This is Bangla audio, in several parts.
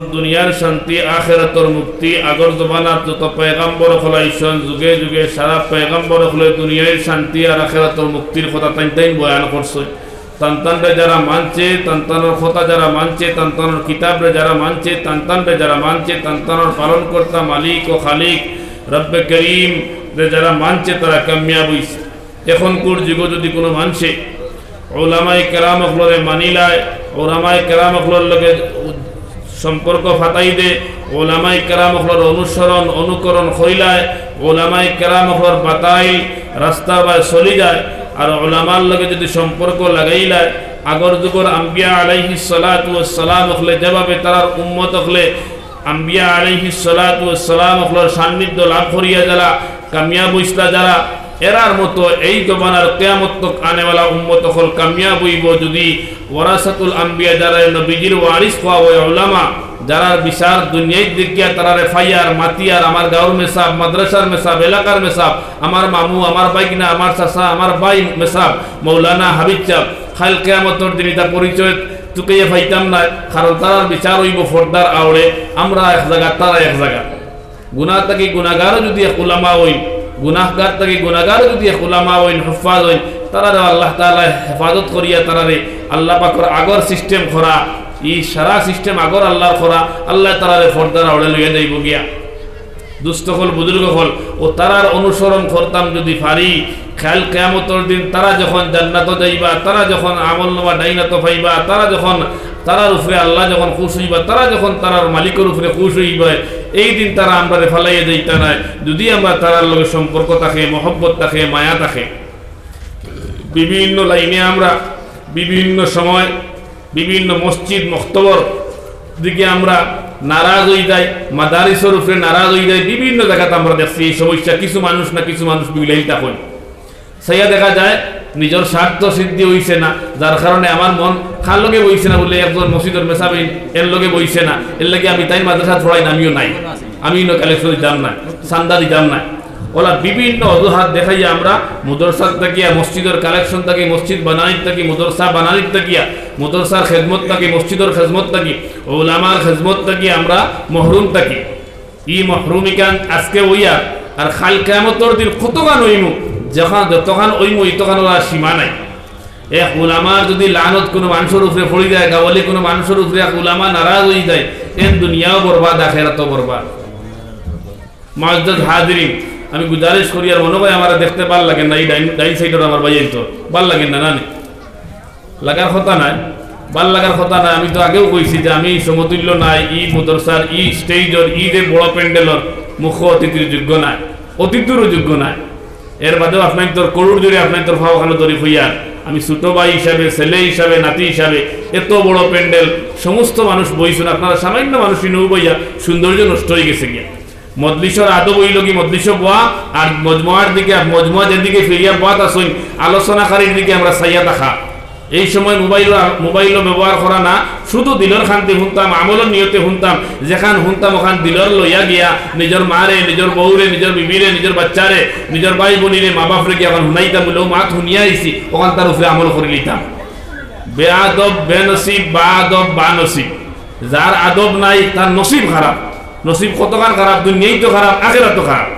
দুনিয়ার শান্তি আখেরাতর মুক্তি আগর জমানার যত পেগাম্বর খলাইছন, যুগে যুগে সারা পেগাম্বর হলে দুনিয়ার শান্তি আর আখেরাতর মুক্তির কথা তাই তাই বয়ান করছে তান্তানরে যারা মানছে তান্তানোর কথা যারা মানছে তান্তানোর কিতাবরে যারা মানছে তান্তানরে যারা মানছে তান্তানোর পালন কর্তা মালিক ও খালিক রব্বে করিম রে যারা মানছে তারা কামিয়াব হইছে এখনকার যুগ যদি কোনো মানছে ওলামাই কেরাম অখলরে মানিলায় ওলামাই কেরাম অখলর লগে সম্পর্ক ফাতাই দে। ওলামাই কেরাম অখলর অনুসরণ, অনুকরণ করিলায় ওলামাই কেরাম অখলর বাতাই রাস্তা বা চলি যায়। আর ওলামার লগে যদি সম্পর্ক লাগাইলায় আগর যুগর আম্বিয়া আলাইহি সালাম হলে যেভাবে তারার উম্মত হলে, আম্বিয়া আলাইহি সালাম হলর সান্নিধ্য লাভ করিয়া যারা, কামিয়াব ইসলা যারা এরার মতো এই জমানার কেয়ামত আনেওয়ালা উম্মত হল কামিয়াব হইব যদি ওরাসাতুল আম্বিয়া যারা নবীজির ওয়ারিস হওয়া ওই ওলামা যারা বিচার দুনিয়ায় দেখিয়া তারা ফাইয়ার, মাতিয়ার, আমার গাঁর মেসাব, মাদ্রাসার মেসাব, এলাকার মেসাব, আমার মামু, আমার বাইকনা আমার চাষা আমার বাই মেসাব, মৌলানা হাবিব চাপ খাল কেয়ামতর দিন এটা পরিচয় চুকাইয়া পাইতাম না, কারণ তারার বিচার হইব ফর্দার আওড়ে, আমরা এক জায়গা, তারা এক জায়গা। গুনা থাকি গুনাগারও যদি এক উলামা হইন গুনাহগার থেকে গুনাগার যদি খোলামা হইন, হফাজ হইন, তারা আল্লাহ তালা হেফাজত করিয়া তারারে আল্লাহ পাকর আগর সিস্টেম খরা, ই সারা সিস্টেম আগর আল্লাহর খরা, আল্লাহ তারারে ফর্দারা ওড়ে লইয়া যাইব গিয়া। দুষ্ট হল বুজুর্গ হল ও তারার অনুসরণ করতাম যদি পারি খেয়াল কেয়ামতর দিন তারা যখন জান্নাত যাইবা, তারা যখন আমল নবা ডাইনাত পাইবা, তারা যখন তারার উপরে আল্লাহ যখন খুশ হইবা, তারা যখন তারার মালিকের উপরে খুশ হইবা, এই দিন তারা আমরা ফালাইয়া যাইতা নাই। যদি আমরা তারার লগে সম্পর্ক থাকে, মহব্বত থাকে, মায়া থাকে, বিভিন্ন লাইনে আমরা বিভিন্ন সময়, বিভিন্ন মসজিদ মক্তবর দিকে আমরা নারাজ হয়ে যায় মাদারিসের উপরে নারাজ হয়ে যায় বিভিন্ন জায়গাতে আমরা দেখছি, এই সমস্যা, কিছু মানুষ না কিছু মানুষ বিলাই তখন সেইয়া দেখা যায় নিজের স্বার্থ সিদ্ধি হইছে না যার কারণে আমার মন খার লগে বইছে না বলে, একজন মসজিদের মেসাবিন এর লগে বইছে না এর লাগে আমি তাই মাদ্রাসা পড়াই না আমিও নাই। আমি কালেকশন দিতাম না সান্দা দিতাম না ওলা বিভিন্ন অজুহাত দেখাইয়া আমরা মুদরসার তাকিয়া মসজিদের কালেকশন থাকি মসজিদ বানানির থাকি মুদরসা বানানির তাকিয়া মুদরসার খেদমত থাকি মসজিদের খেদমত থাকি ওলামার খেদমত থাকি আমরা মহরুম থাকি। ই মহরুমিকান আজকে ওইয়া আর খাল কেমতর দিন কতগান ওইমু যখন যতখান ওইমু তখন ওরা সীমা নাই। এক উলামার যদি লানত কোনো মানুষের উপরে পড়ি যায়, গাওয়ালি কোনো মানুষের উপরে এক উলামা নারাজ হয়ে যায়, এন দুনিয়াও বরবাদ, আখেরাতও বরবাদ। মাজদ হাজরিন আমি গুজারিশ করি আর মনে হয় আমার দেখতে ভালো লাগে না, এই ডাইন ডাইন সাইডের আমার বাইন তো ভালো লাগে না না লাগার কথা নাই, ভালো লাগার কথা নাই। আমি তো আগেও কইছি যে আমি সমতুল্য নাই, ই মদরসার, ই স্টেজর ই যে বড় প্যান্ডেলর মুখ অতিথির যোগ্য নাই, অতিথিরও যোগ্য নাই। এর বাদেও আপনাকে তোর করুর জুড়ে আপনার তোর ভাও ওখানে তরি হইয়ার আমি ছোট ভাই হিসাবে, ছেলে হিসাবে, নাতি হিসাবে এত বড় প্যান্ডেল, সমস্ত মানুষ বইছেন, আপনারা সামান্য মানুষ নৌ বইয়া সৌন্দর্য নষ্ট হয়ে গেছে গিয়া। মজলিসর আদব হইল কি মদলিশ বোয়া, আর মজমুয়ার দিকে, মজমুয়া যেদিকে ফিরিয়া বোয়া তা আলোচনাকারীর দিকে আমরা সাইয়া দেখা। এই সময় মোবাইল মোবাইল ব্যবহার করা না, শুধু দিলর খান্তি শুনতাম আমলের নিয়তে শুনতাম, যেখান শুনতাম ওখান দিলর লইয়া গিয়া নিজের মারে নিজের বউরে নিজের বিবিরে নিজের বাচ্চারে নিজের ভাই বোনিরে মা বাপরে গিয়ে এখন শুনাইতাম বলেও মাত শুনিয়া আইসি ওখান তার উপরে আমল করে লিতাম। বেআদব বেনসিব বা আদব বা নসিব যার আদব নাই তার নসিব খারাপ নসিব কতখান খারাপ দুনিয়াই তো খারাপ আখেরা তো খারাপ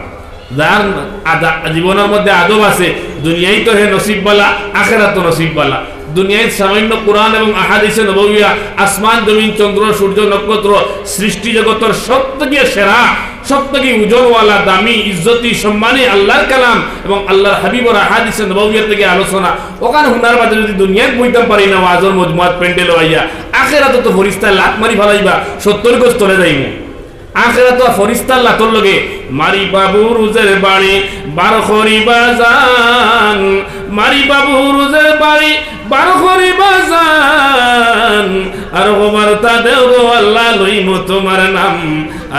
জীবনের মধ্যে আদব আছে, দুনিয়াই তো হে নসিব বালা আখেরা তো নসিব বালা। দুনিয়ায় সামান্য কোরআন এবং আহাদিসে নববিয়া আসমান, জমিন চন্দ্র সূর্য নক্ষত্র সৃষ্টি জগতের সব থেকে সেরা সব থেকে দামি, ইজ্জতি সম্মানী আল্লাহর কালাম এবং আল্লাহর হাবিবর আহাদিসে নববিয়া থেকে আলোচনা। ওখানে হুনার বাদে যদি দুনিয়ায় বইতাম পারি না ওয়াজর মজমুয়াত প্যান্ডেল হইয়া আখেরা তো ফরিস্তা লাত মারি ফেলাইবা সত্তর গোস তোলে যাইমু। আখেরা তো ফরিস্তার লাতর লগে। মারি বাবু রুজের বাড়ি বার খরি বাজান। মারি বাবু রুজের বাড়ি বার খরি বাজান। আর গোবার তা দেও আল্লাহ লইমু তোমার নাম।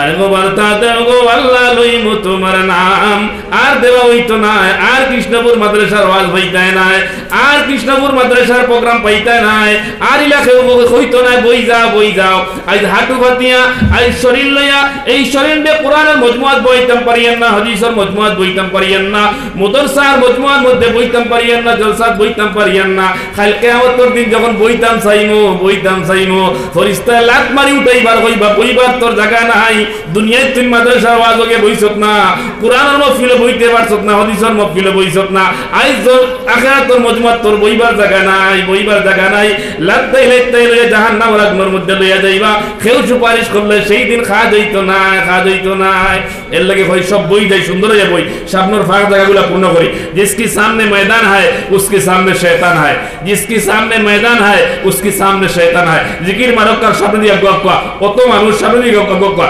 আর গোবার তা দেও গো আল্লাহ লইমু তোমার নাম। আর দেওয়া হইতো না আর কৃষ্ণপুর মাদ্রাসার ওয়াজ পাইতায় নাই, আর কৃষ্ণপুর মাদ্রাসার প্রোগ্রাম পাইতায় নাই, আর ইলাকে হইতো না বই যাও বই যাও। আজ হাঁটু ফাতিয়া, আজ শরীর লইয়া, এই শরীর কোরআনের মজমুয়াত বইতাম পারিয়েন না, হদিসের মজমুয়াত বইতাম পারিয়েন না, মুদরসার মজমুয়ার মধ্যে বইতাম পারি পারিয়ান না, জলসাত বইতাম পারিয়ান না। খাল কেয়ামতর দিন যখন বইতাম চাইমো বইতাম চাইমো ফরিস্তা লাত মারি উঠাইবার হইবা, বইবার তোর জায়গা নাই। দুনিয়ায় তুই মাদ্রাসা ওয়াজকে বইছত না কোরআনের মফিলে বইতে পারছত না হদিসর মফিলে বইছত না আইজ তোর আখিরাতর মজমাত তোর বইবার জায়গা নাই বইবার জায়গা নাই লাত তাই লাইত তাই লইয়া জাহান্নাম রাগনোর মধ্যে লইয়া যাইবা কেউ সুপারিশ করলে সেই দিন খাওয়া যাইতো না খাওয়া যাইতো না এর লাগে ভাই সব বই দেয় সুন্দর হয়ে বই সামনের ফাঁক জায়গাগুলো পূর্ণ করি जिसके सामने मैदान है उसके सामने शैतान है जिसके सामने मैदान है उसके सामने शैतान है जिकिर মানব কার সামনে দিয়ে গপ কয়া কত মানুষ সামনে দিয়ে গপ গপ কয়া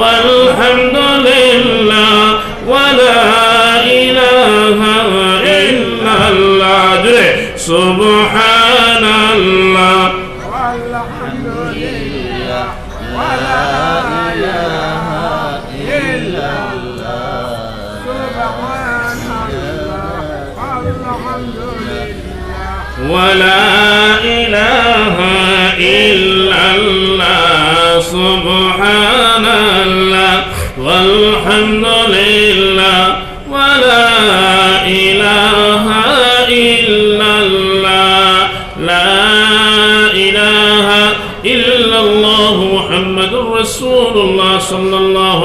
والحمد لله ولا إله إلا الله. سبحان الله والحمد لله ولا إله إلا الله. سبحان الله ولا إله إلا الله سبحان সাল্লাল্লাহু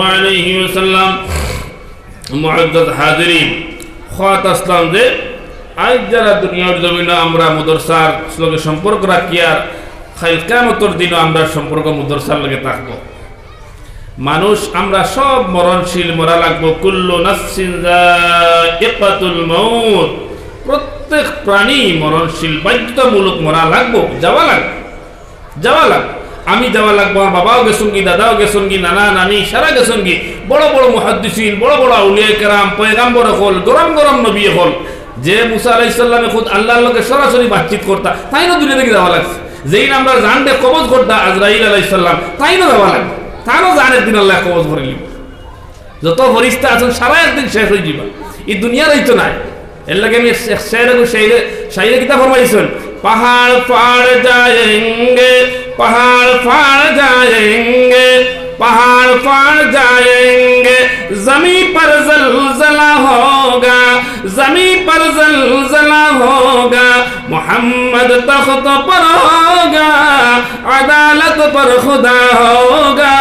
যে, আজ যারা দুনিয়ার আমরা মদরসার সঙ্গে সম্পর্ক রাখি আর খাইকামতর দিনও আমরা সম্পর্ক মদরসার লগে থাকব। মানুষ আমরা সব মরণশীল, মরা লাগবো। কুল্লু নাসিন প্রত্যেক প্রাণী মরণশীল, বাধ্যতামূলক মরা লাগবো, যাওয়া লাগবে যাওয়া লাগবে। আমি যাওয়া লাগবো আমার বাবাও গেছুন কি দাদাও গেছুন কি নানা নানি সারা গেছুন কি বড় বড় মুহাদ্দিসিন বড় বড় আউলিয়া কেরাম পয়গাম্বর হল গরম গরম নবী হল যে মুসা আলাইসাল্লামে খুদ আল্লাহর লোকে সরাসরি বাতচিত করতা তাই না দুনিয়া থেকে যাওয়া লাগছে যেই না আমরা জানতে কবজ করতা আজরাইল আলাইসাল্লাম তাই না যাওয়া লাগবে তারও জানের দিন আল্লাহ কবজ করে নিব যত ফরিস্তা আছেন সারা একদিন শেষ হয়ে যাবা এই দুনিয়ার হইতো নাই এর লাগে আমি শাইরে শাইরে কিতা ফরমাইছেন پہاڑ پھاڑ جائیں گے پہاڑ پھاڑ جائیں گے پہاڑ پھاڑ جائیں گے زمین پر زلزلہ ہوگا زمین پر زلزلہ ہوگا محمد تخت پر ہوگا عدالت پر خدا ہوگا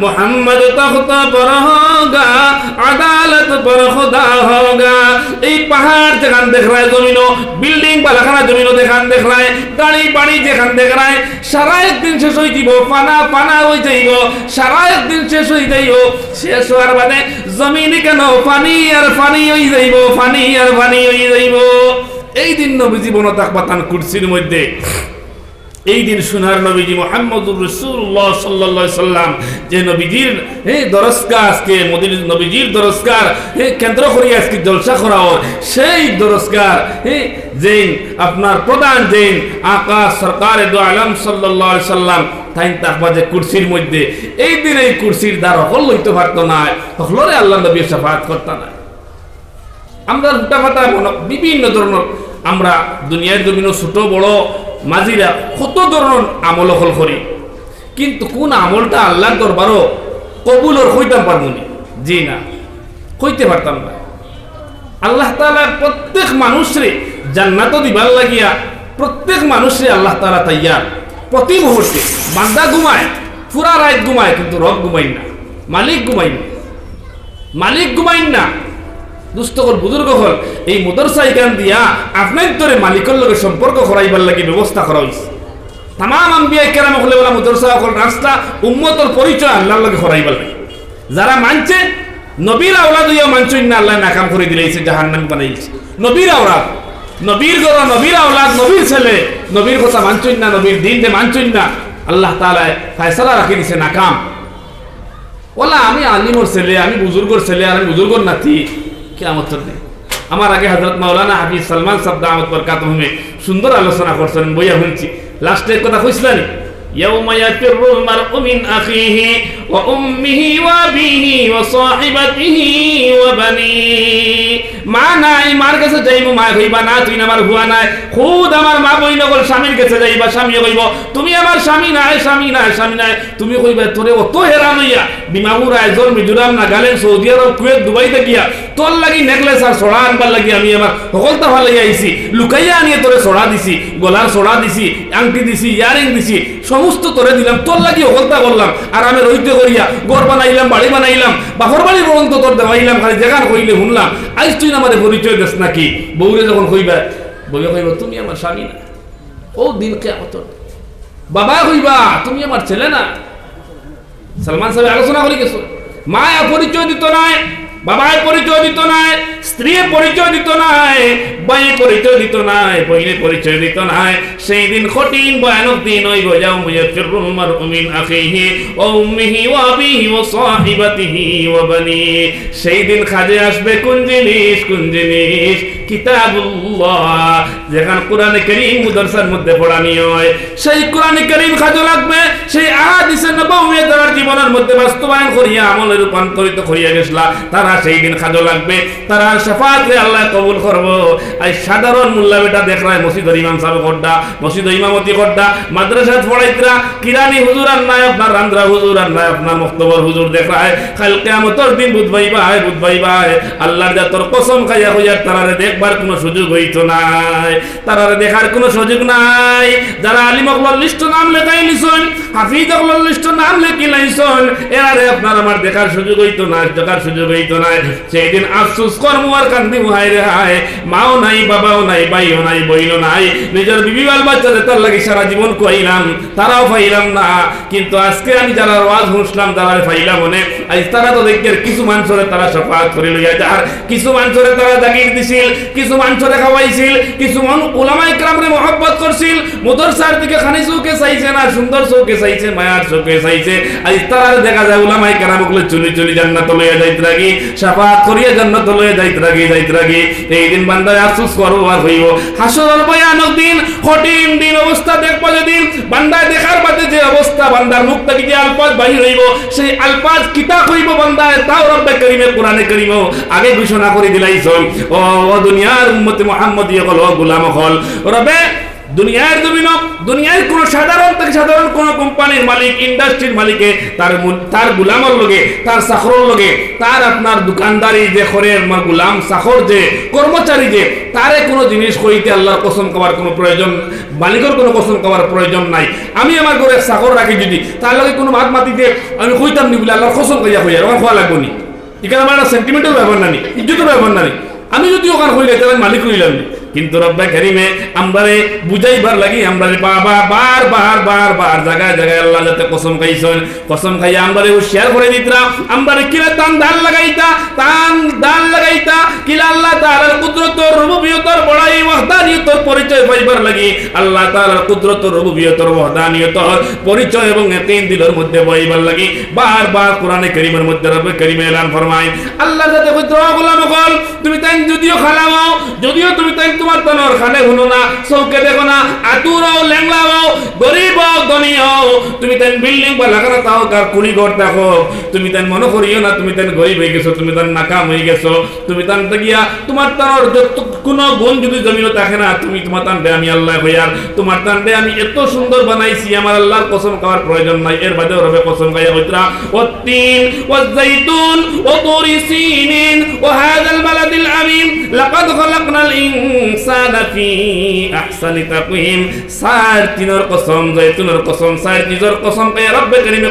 मोहम्मद तख्त पर होगा अदालत पर खुदा होगा এই পাহাড় যেখান দেখ রায় জমিনো বিল্ডিং বালাখানা জমিনো দেখান দেখ রায় গাড়ি বাড়ি যেখান দেখ রায় সারা একদিন শেষ হয়ে দিব পানা পানা হয়ে যাইব সারা একদিন শেষ হয়ে যাইব শেষ হওয়ার বাদে জমিন কেন পানি আর পানি হয়ে যাইব পানি আর পানি হয়ে যাইব এই দিন নবী জীবন থাকবা তান কুরসির মধ্যে এই দিন সোনার নবীজি মোহাম্মদুর রসুল্লাহ সাল্লা সাল্লাম, যে নবীজির, হে দরস্কার আজকে মোদীর নবীজির দরস্কার হে কেন্দ্র করে আজকে জলসা করা হয় সেই দরস্কার হে যেন আপনার প্রধান যেন আকাশ সরকার আলম সাল্লাহ সাল্লাম তাই তাকবা যে কুরসির মধ্যে, এই দিন এই কুরসির দ্বার হল হইতে পারতো না, হলরে আল্লাহ নবী সাফাত করতো না। আমরা উল্টাপাল্টা বিভিন্ন ধরনের, আমরা দুনিয়ার জমিন ছোট বড় মাঝিরা কত ধরনের আমল হল করি। কিন্তু কোন আমলটা আল্লাহ দরবারও কবুলর হইতাম পারব নি। জি না হইতে পারতাম না। আল্লাহ তালা প্রত্যেক মানুষরে জান্নাত দিবার লাগিয়া প্রত্যেক মানুষরে আল্লাহ তালা তাইয়ার। প্রতি মুহূর্তে বান্দা ঘুমায়, পুরা রাত ঘুমায়, কিন্তু রব ঘুমাই না, মালিক ঘুমাই না। মালিক ঘুমাই না দুস্থকল বুজুর্গ হল, এই মুদরসা এখান দিয়া আপনার ধরে মালিকের লগে সম্পর্ক করাইবার লাগে ব্যবস্থা করা হয়েছে তাম আম্বিয়া কেরাম হলে বলা মুদরসা হল রাস্তা, উম্মতর পরিচয় আল্লাহর লগে করাইবার লাগে। যারা মানছে, নবীর আওলাদ হইয়া মানছই না আল্লাহ নাকাম করে দিলেছে জাহান্নাম বানাইছে। নবীর আওলাদ, নবীর গর নবীর আওলাদ, নবীর ছেলে, নবীর কথা মানছই না নবীর দিন যে মানছই না আল্লাহ তাআলা ফয়সালা রাখি দিছে নাকাম। ওলা, আমি আলিমর ছেলে, আমি বুজুর্গর ছেলে আর আমি বুজুর্গর নাতি কেমন চলবে। আমার আগে হজরত মাওলানা হাফিজ সালমান সাবদা আহমদ বরকাত সুন্দর আলোচনা করছেন, বইয়া শুনছি। লাস্টের কথা কইছিলেন? يوم يفر المرء من أخيه وأمه وأبيه وصاحبته وبنيه মা নাই মার কাছে যাইব মা কইবা না তুই আমার হুয়া নাই খুদ আমার মা বই নগর স্বামীর কাছে যাইবা স্বামী কইব তুমি আমার স্বামী নাই স্বামী নাই স্বামী নাই তুমি কইবা তোরে অত হেরান হইয়া Dimapur Aizawl Mizoram Nagaland Saudi Arab Kuwait দুবাইতে গিয়া তোর লাগি নেকলেস আর সড়া আনবার লাগি আমি আমার সকলটা ভালো আইছি লুকাইয়া আনিয়ে তোরে সড়া দিছি গলার সড়া দিছি আংটি দিছি ইয়ারিং দিছি সমস্ত তোরে দিলাম, তোর লাগি সকলটা বললাম আর আমি রইতে করিয়া গড় বানাইলাম, বাড়ি বানাইলাম, বাপর বাড়ি পর্যন্ত তোর দেওয়াইলাম, খালি জায়গা কইলে শুনলাম আইস তুই আমাদের পরিচয় দেস নাকি? বউরে যখন কইবা বউরে কইবা, তুমি আমার স্বামী না, ও দিন কে বাবা কইবা, তুমি আমার ছেলে না। সালমান সাহেব আলোচনা করে গেছো, মায়া পরিচয় দিত নাই, বাবায় পরিচয় দিত নাই স্ত্রী পরিচয় দিত নাই বয়ে পরিচয় দিত নাই বইনে পরিচয় দিত নাই। সেই দিন কঠিন ভয়ানক দিন ওই বজাও মুয়াফিরুল মারউ মিন আখিহি ওয়া উম্মিহি ওয়া আবিহি ওয়া সাহিবাতিহি ওয়া বানি। সেই দিন খাজে আসবে কোন জিনিস কোন জিনিস? কিতাবুল্লাহ, যেখানে কোরআনে কারীম মুদরসার মধ্যে পড়ানি হয়। সেই কোরআনে লাগবে, সেই নবউয়ে তার জীবনের মধ্যে বাস্তবায়ন করিয়া আমলে রূপান্তরিত করিয়া তারা সেই দিন খাজো লাগবে, তারা শাফাতে আল্লাহ কবুল করব। আই সাধারণ মুল্লা বেটা দেখ রায়, মসজিদের ইমাম সাহেব করডা মসজিদ ইমামতি করডা মাদ্রাসা পড়াইতরা, কিরানি হুজুর আর নাই আপনার রান্দ্রা হুজুর আর নাই আপনার মুক্তবর হুজুর দেখ রায়। কাল কিয়ামতের দিন বুধ ভাই ভাই বুধ ভাই ভাই আল্লাহর জাতর কসম খাইয়া হইয়া তারারে দেখবার কোনো সুযোগ হইতো নাই। তারারে দেখার কোনো সুযোগ নাই। যারা আলিম অকলর লিস্ট নাম লেখাই লিছন হাফিজ অকলর লিস্ট নাম লেখি লাইছন এরারে আপনার আমার দেখার সুযোগ হইতো না দেখার সুযোগ হইতো না সেই দিন আফসোস কর্ম আর কান্দি হাই রে হায়, মাও নাই, বাবাও নাই, ভাইও নাই বইনও নাই। নিজের বিবি বাল বাচ্চাদের তার লাগে সারা জীবন কইলাম তারাও পাইলাম না। কিন্তু আজকে আমি যারা ওয়াজ শুনলাম যারা পাইলাম মনে আজ তারা তো দেখে কিছু মানুষরে তারা সফাত করে লইয়া যার। কিছু মানুষরে তারা জাগির দিছিল, কিছু মানুষরে খাওয়াইছিল, কিছু মন উলামাই ক্রামরে মহব্বত করছিল। মুদরসার দিকে খানি চৌকে চাইছে না, সুন্দর চৌকে চাইছে, মায়ার চৌকে চাইছে। আজ তারা দেখা যায় উলামাই ক্রামগুলো চুলি চুলি জান্নাত লইয়া যাইতে লাগি সাফাত করিয়া জান্নাত লইয়া যাইতে লাগি যাইতে লাগি। এই দিন বান্দায় আফসোস করব আর হইব। হাসরের ভয়ানক দিন, কঠিন দিন অবস্থা দেখব যেদিন। বান্দায় দেখার বাদে যে অবস্থা, বান্দার মুখ থেকে যে আলপাজ বাহির হইব, সেই আলপাজ কিতাব হইব বান্দায়, তাও রব্বে করিমে, কোরআনে করিম। আগে ঘোষণা করে দিলাইছ ও দুনিয়ার উম্মতে মুহাম্মদ হল ও গোলাম হল রবে দুনিয়ার দুনিয়ার কোন সাধারণ থেকে সাধারণ কোন কোম্পানির মালিক, ইন্ডাস্ট্রির মালিকে, তার তার তার তার আপনার দোকানদারি যে গুলাম চাকর যে, কর্মচারী যে, তারে কোনো জিনিস কইতে আল্লাহর কসম খাওয়ার কোনো প্রয়োজন, মালিকের কোনো কসম খাওয়ার প্রয়োজন নাই। আমি আমার ঘরে চাকর রাখি যদি, তার লগে কোনো ভাত মাতিতে আমি কইতাম নি বলে আল্লাহর কসম খাইয়া হইয়া আমার খোয়া লাগবো নি। এখানে আমার একটা সেন্টিমেন্টাল ব্যাপার নানি ইজ্জতের ব্যাপার নানি আমি যদি ওখানে হইলে, তাহলে মালিক হইলাম নি। কিন্তু রব্বা কারিমে আমরারে বুঝাইবার লাগি, আমরারে বাবা বার বার বার বার জায়গায় জায়গায় আল্লাহ যাতে কসম খাইছেন, কসম খাইয়া আমরারে হুশিয়ার করে দিতরা, আমরারে কিলা তান দাল লাগাইতা তান দাল লাগাইতা, কিলা আল্লাহ তাআলার কুদরতর রুবুবিয়তর বড়াই ওয়াহদানিয়তর পরিচয় পাইবার লাগি, আল্লাহ তাআলার কুদরতর রুবুবিয়তর ওয়াহদানিয়তর পরিচয় এবং তিন দিলের মধ্যে বইবার লাগি বার বার কোরআনে কারীমের মধ্যে রব্বে কারীমে এলান ফরমায়, আল্লাহ যাতে কইতো গোলাম তুমি তাই যদিও খালাও যদিও তুমি তাই তোমার তনর খানে শুনো না চৌকে দেখো না আতুর হও তুমি তেন বিল্ডিং বা লাগানো তাও তার কুলি ঘর দেখো। তুমি তেন মনে করিও না, তুমি তেন গরিব হয়ে গেছো, তুমি তার নাকাম হয়ে গেছো। তুমি তান গিয়া তোমার তার যত কোনো গুণ যদি জমিনও থাকে না, তুমি তোমার তান আমি আল্লাহ ভাইয়ার তোমার তান আমি এত সুন্দর বানাইছি আমার আল্লাহর কসম খাওয়ার প্রয়োজন নাই। এর বাদে রবে কসম খাইয়া হইতরা ও তিন ও জাইতুন ও তোরি সিনিন ও হাজাল বালাদিল আমিন। লাকাদ খলাকনাল ইনসানা ফি আহসানি তাকওয়িম। সার তিনর কসম জাইতুনর কসম সার নিজর কসম পেয়ে রব্বে করিমে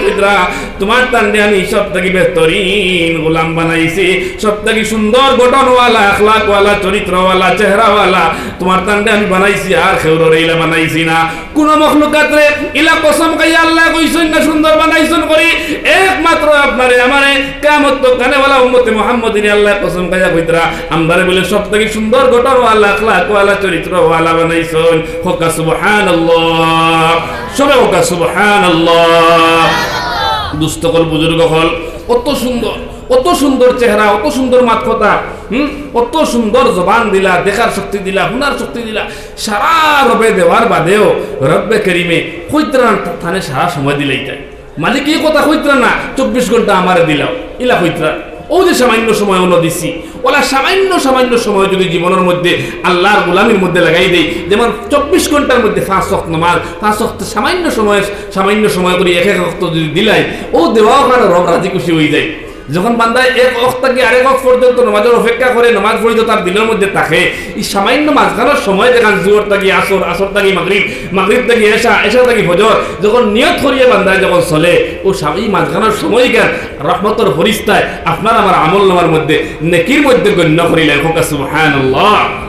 তোমার তান্ডে আমি সব বেহতরিন গোলাম বানাইছি। সব সুন্দর গঠনওয়ালা, আখলাকওয়ালা, চরিত্রওয়ালা, চেহারাওয়ালা তোমার তান্ডে আমি বানাইছি আর খেউর বানাইছি না। কোন ইলা কসম আল্লাহ কইছেন না, সুন্দর বানাইছেন করি। একমাত্র আপনারে, আমারে কিয়ামত তো কানেওয়ালা উম্মতে মুহাম্মদিন আল্লাহ কসম খাইয়া কইতরা। আমবারে বলে সব সুন্দর গঠনওয়ালা, আখলাকওয়ালা, চরিত্রওয়ালা বানাইছেন। হোকা সুবহানাল্লাহ। সবে হোকা সুবহানাল্লাহ। দুস্থকল বুজুর্গ হল কত সুন্দর, অত সুন্দর চেহারা, অত সুন্দর মাত কথা হুম? অত সুন্দর জবান দিলা, দেখার শক্তি দিলা হুনার শক্তি দিলা, সারা রবে দেওয়ার বাদেও রব্বে কেরিমে কৈত্রান থানে সারা সময় দিলেই তাই। মালিক এই কথা কইত্রা না, চব্বিশ ঘণ্টা আমারে দিলাও। ইলা কইত্রা ও যে সামান্য সময় অন্য দিছি, ওলা সামান্য সামান্য সময় যদি জীবনের মধ্যে আল্লাহর গোলামির মধ্যে লাগাই দেয় যেমন চব্বিশ ঘণ্টার মধ্যে ফাঁস শক্ত নামাজ পাঁচ শক্ত সামান্য সময় সামান্য সময় করে এক এক রক্ত যদি দিলাই, ও দেওয়া রব রাজি খুশি হয়ে যায়। যখন বান্দায় এক অক্ত থেকে আরেক অক্ত পর্যন্ত নমাজের অপেক্ষা করে, নমাজ পড়িত তার দিনের মধ্যে থাকে। এই সামান্য মাঝখানোর সময় দেখান জোর থাকি, আসর আসর থাকি, মাগরিব মাগরিব থাকি এসা এসা থাকি, ফজর, যখন নিয়ত করিয়ে বান্দায় যখন চলে, ও এই মাঝখানোর সময় জ্ঞান রহমতর হরিস্তায় আপনার আমার আমল নামার মধ্যে, নেকির মধ্যে গণ্য করিলেন। হোকা, সুবহানাল্লাহ।